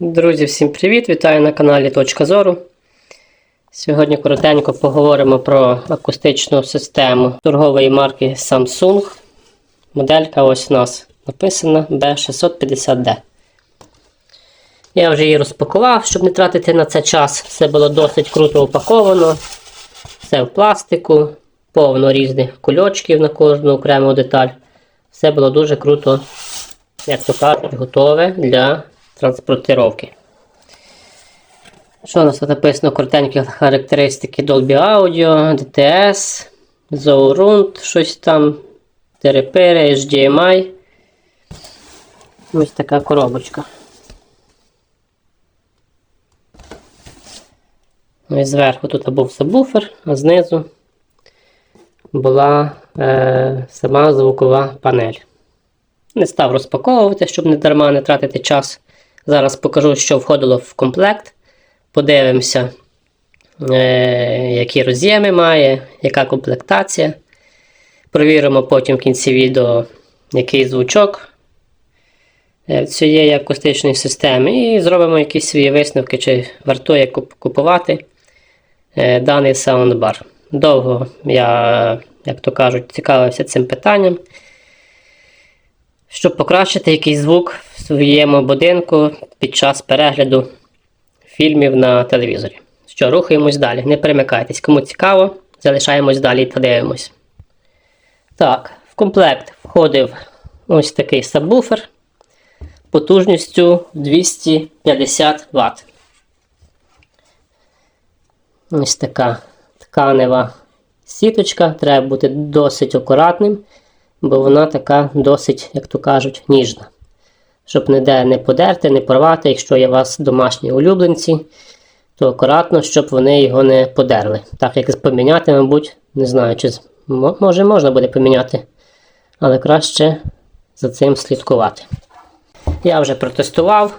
Друзі, всім привіт! Вітаю на каналі Точка Зору. Сьогодні коротенько поговоримо про акустичну систему торгової марки Samsung. Моделька ось у нас написана B650D. Я вже її розпакував, щоб не тратити на це час. Все було досить круто упаковано. Все в пластику, повно різних кульочків на кожну окрему деталь. Все було дуже круто, як то кажуть, готове для транспортировки. Що у нас тут написано коротенькі характеристики Dolby Audio, DTS, Zourund, щось там, Терепери, HDMI. Ось така коробочка. Ось зверху тут був сабвуфер, а знизу була е, сама звукова панель. Не став розпаковувати, щоб не дарма не тратити час. Зараз покажу, що входило в комплект. Подивимося, е, які роз'єми має, яка комплектація. Провіримо потім в кінці відео, який звучок е, цієї акустичної системи. І зробимо якісь свої висновки, чи вартує купувати е, даний саундбар. Довго я, як то кажуть, цікавився цим питанням щоб покращити якийсь звук в своєму будинку під час перегляду фільмів на телевізорі. Що, рухаємось далі. Не перемикайтесь. Кому цікаво, залишаємось далі і подивимось. Так, в комплект входив ось такий сабвуфер потужністю 250 Вт. Ось така тканева сіточка. Треба бути досить акуратним бо вона така досить, як то кажуть, ніжна. Щоб ніде не подерти, не порвати, якщо є у вас домашні улюбленці, то акуратно, щоб вони його не подерли. Так як поміняти, мабуть, не знаю, чи може можна буде поміняти, але краще за цим слідкувати. Я вже протестував.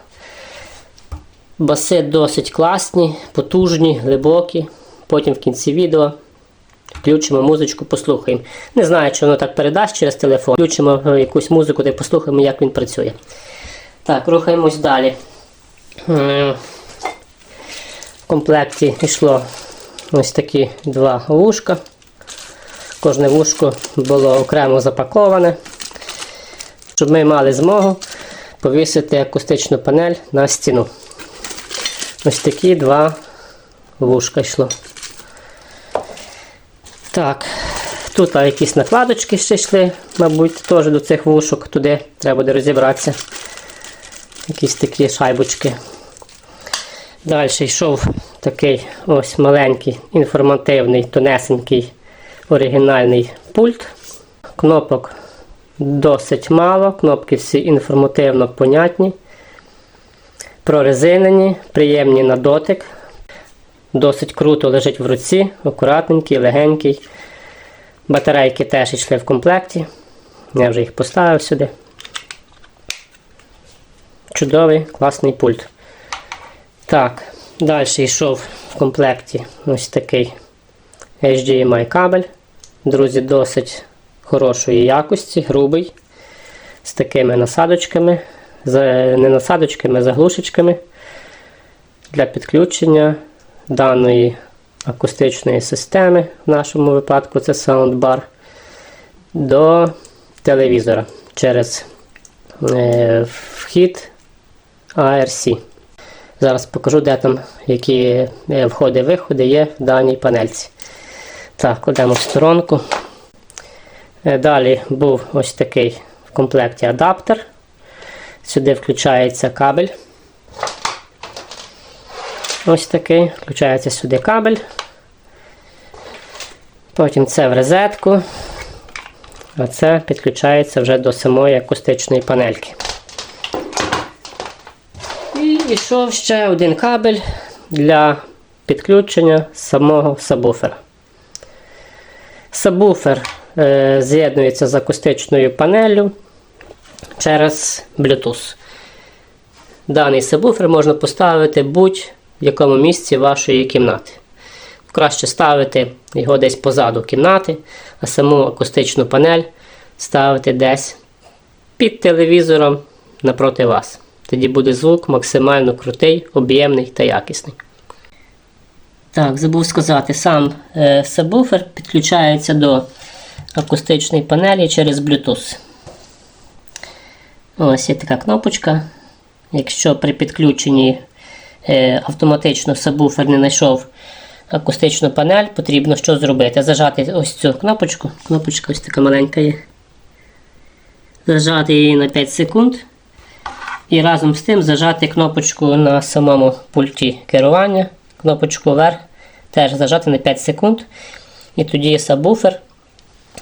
Баси досить класні, потужні, глибокі. Потім в кінці відео Включимо музичку, послухаємо. Не знаю, чи воно так передасть через телефон. Включимо е, якусь музику та послухаємо, як він працює. Так, рухаємось далі. В комплекті йшло ось такі два вушка. Кожне вушко було окремо запаковане, щоб ми мали змогу повісити акустичну панель на стіну. Ось такі два вушка йшло. Так, тут а, якісь накладочки ще йшли, мабуть, теж до цих вушок туди треба буде розібратися. Якісь такі шайбочки. Далі йшов такий ось маленький, інформативний, тонесенький оригінальний пульт. Кнопок досить мало, кнопки всі інформативно понятні, прорезинені, приємні на дотик. Досить круто лежить в руці, акуратненький, легенький. Батарейки теж йшли в комплекті. Я вже їх поставив сюди. Чудовий, класний пульт. Так, далі йшов в комплекті ось такий HDMI кабель. Друзі, досить хорошої якості, грубий, з такими насадочками, з, не насадочками, а заглушечками для підключення даної акустичної системи, в нашому випадку це саундбар, до телевізора через е, вхід ARC. Зараз покажу, де там які е, входи-виходи є в даній панельці. Так, кладемо в сторонку. Е, Далі був ось такий в комплекті адаптер. Сюди включається кабель. Ось такий. Включається сюди кабель. Потім це в розетку. А це підключається вже до самої акустичної панельки. І йшов ще один кабель для підключення самого сабвуфера. Сабвуфер е, з'єднується з акустичною панеллю через Bluetooth. Даний сабвуфер можна поставити будь в якому місці вашої кімнати. Краще ставити його десь позаду кімнати, а саму акустичну панель ставити десь під телевізором напроти вас. Тоді буде звук максимально крутий, об'ємний та якісний. Так, забув сказати, сам е, сабвуфер підключається до акустичної панелі через Bluetooth. Ось є така кнопочка. Якщо при підключенні автоматично сабвуфер не знайшов акустичну панель, потрібно що зробити? Зажати ось цю кнопочку. Кнопочка ось така маленька є. Зажати її на 5 секунд. І разом з тим зажати кнопочку на самому пульті керування, кнопочку вверх, теж зажати на 5 секунд. І тоді сабвуфер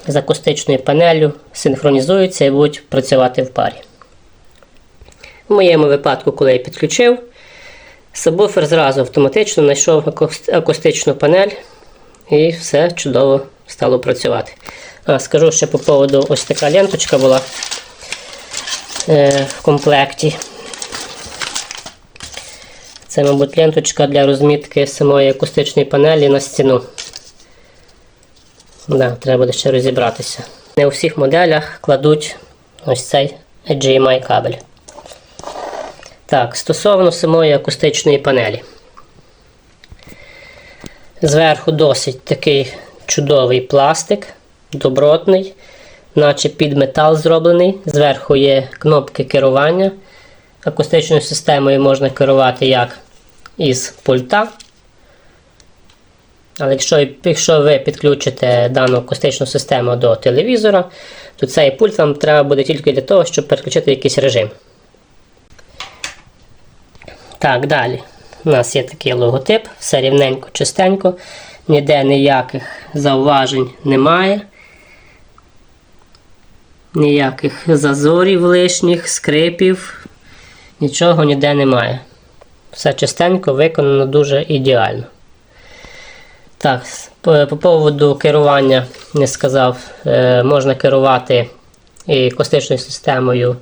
з акустичною панелью синхронізуються і будуть працювати в парі. В моєму випадку, коли я підключив, сабвуфер зразу автоматично знайшов акустичну панель і все чудово стало працювати. А, скажу ще по поводу ось така ленточка була е, в комплекті. Це, мабуть, ленточка для розмітки самої акустичної панелі на стіну. Да, треба буде ще розібратися. Не у всіх моделях кладуть ось цей HDMI кабель. Так, стосовно самої акустичної панелі. Зверху досить такий чудовий пластик, добротний, наче під метал зроблений. Зверху є кнопки керування. Акустичною системою можна керувати як із пульта. Але якщо, якщо ви підключите дану акустичну систему до телевізора, то цей пульт вам треба буде тільки для того, щоб переключити якийсь режим. Так, далі. У нас є такий логотип, все рівненько, чистенько, ніде ніяких зауважень немає. Ніяких зазорів лишніх, скрипів, нічого ніде немає. Все чистенько, виконано дуже ідеально. Так, по, по поводу керування не сказав, е, можна керувати і акустичною системою.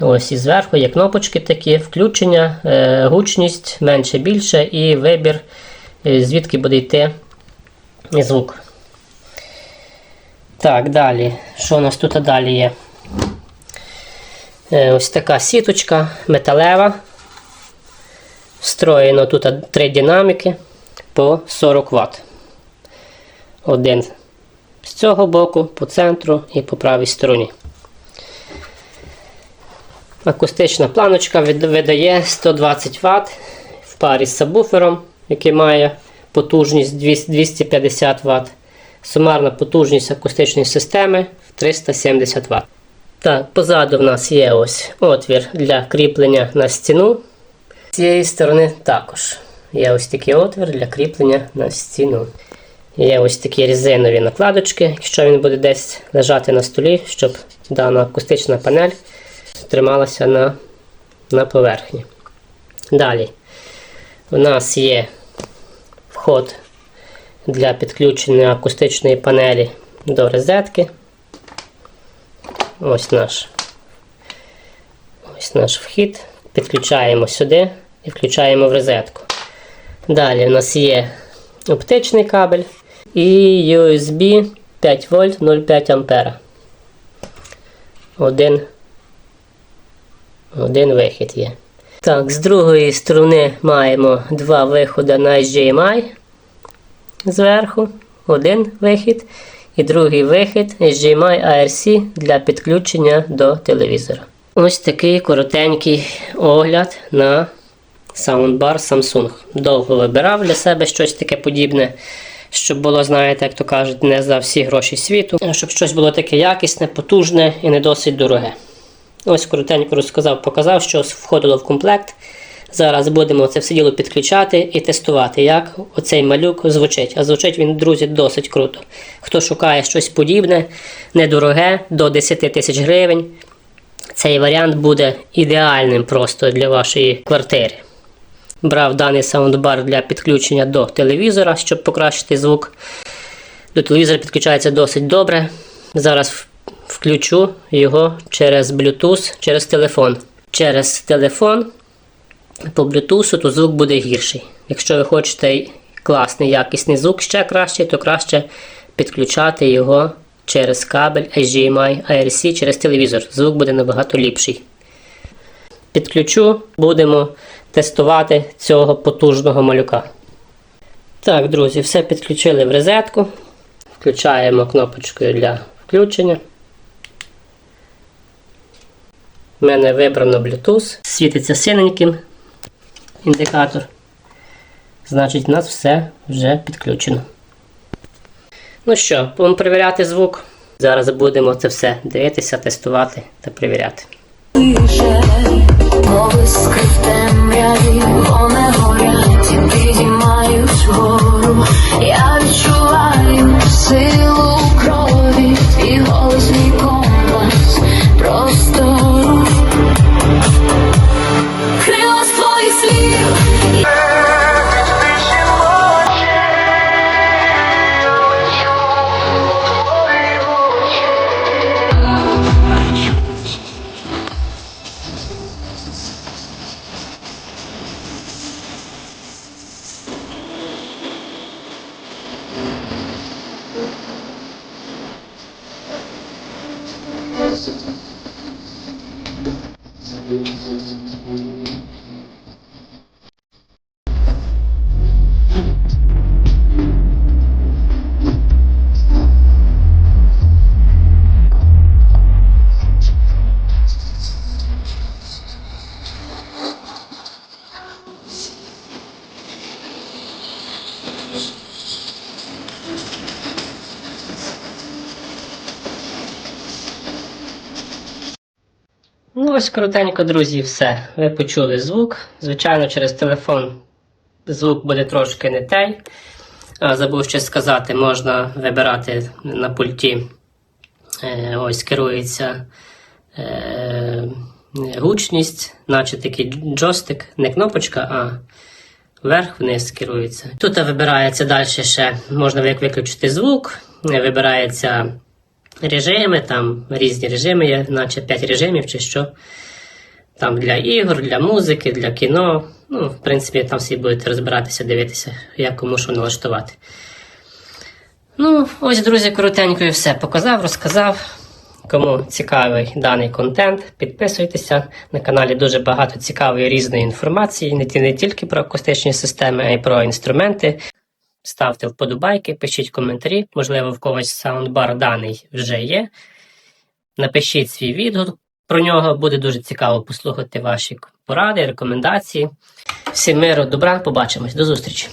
Ось і зверху є кнопочки такі, включення, е, гучність менше більше і вибір, е, звідки буде йти звук. Так, далі. Що у нас тут далі є? Е, ось така сіточка металева. Встроєно тут три динаміки по 40 Вт. Один з цього боку, по центру і по правій стороні. Акустична планочка видає 120 Вт в парі з сабвуфером, який має потужність 250 Вт. Сумарна потужність акустичної системи 370 Вт. Так, позаду в нас є ось отвір для кріплення на стіну. З цієї сторони також є ось такий отвір для кріплення на стіну. Є ось такі резинові накладочки, якщо він буде десь лежати на столі, щоб дана акустична панель трималася на, на поверхні. Далі у нас є вход для підключення акустичної панелі до розетки. Ось наш, ось наш вхід. Підключаємо сюди і включаємо в розетку. Далі у нас є оптичний кабель і USB 5 вольт 0,5 ампера. Один, один вихід є. Так, з другої сторони маємо два виходи на HDMI зверху, один вихід, і другий вихід HDMI ARC для підключення до телевізора. Ось такий коротенький огляд на саундбар Samsung. Довго вибирав для себе щось таке подібне, щоб було, знаєте, як то кажуть, не за всі гроші світу, щоб щось було таке якісне, потужне і не досить дороге. Ось коротенько розказав, показав, що входило в комплект. Зараз будемо це все діло підключати і тестувати, як оцей малюк звучить. А звучить він, друзі, досить круто. Хто шукає щось подібне, недороге, до 10 тисяч гривень, цей варіант буде ідеальним просто для вашої квартири. Брав даний саундбар для підключення до телевізора, щоб покращити звук. До телевізора підключається досить добре. Зараз включу його через Bluetooth, через телефон. Через телефон по Bluetooth то звук буде гірший. Якщо ви хочете класний якісний звук ще кращий, то краще підключати його через кабель HDMI ARC через телевізор. Звук буде набагато ліпший. підключу, будемо тестувати цього потужного малюка. Так, друзі, все підключили в розетку. Включаємо кнопочкою для включення. У мене вибрано Bluetooth. Світиться синеньким індикатор. Значить, у нас все вже підключено. Ну що, будемо перевіряти звук. Зараз будемо це все дивитися, тестувати та перевіряти. Ну ось коротенько, друзі, все. Ви почули звук. Звичайно, через телефон звук буде трошки не той. Забув ще сказати, можна вибирати на пульті. Е, ось керується е, гучність, наче такий джойстик, не кнопочка, а вверх-вниз керується. Тут вибирається далі ще, можна виключити звук, вибирається режими, там різні режими є, наче 5 режимів чи що. Там для ігор, для музики, для кіно. Ну, в принципі, там всі будете розбиратися, дивитися, як кому що налаштувати. Ну, ось, друзі, коротенько і все показав, розказав. Кому цікавий даний контент, підписуйтеся. На каналі дуже багато цікавої різної інформації, не, тільки про акустичні системи, а й про інструменти. Ставте вподобайки, пишіть коментарі. Можливо, в когось саундбар даний вже є. Напишіть свій відгук про нього. Буде дуже цікаво послухати ваші поради, рекомендації. Всім миру, добра, побачимось. До зустрічі!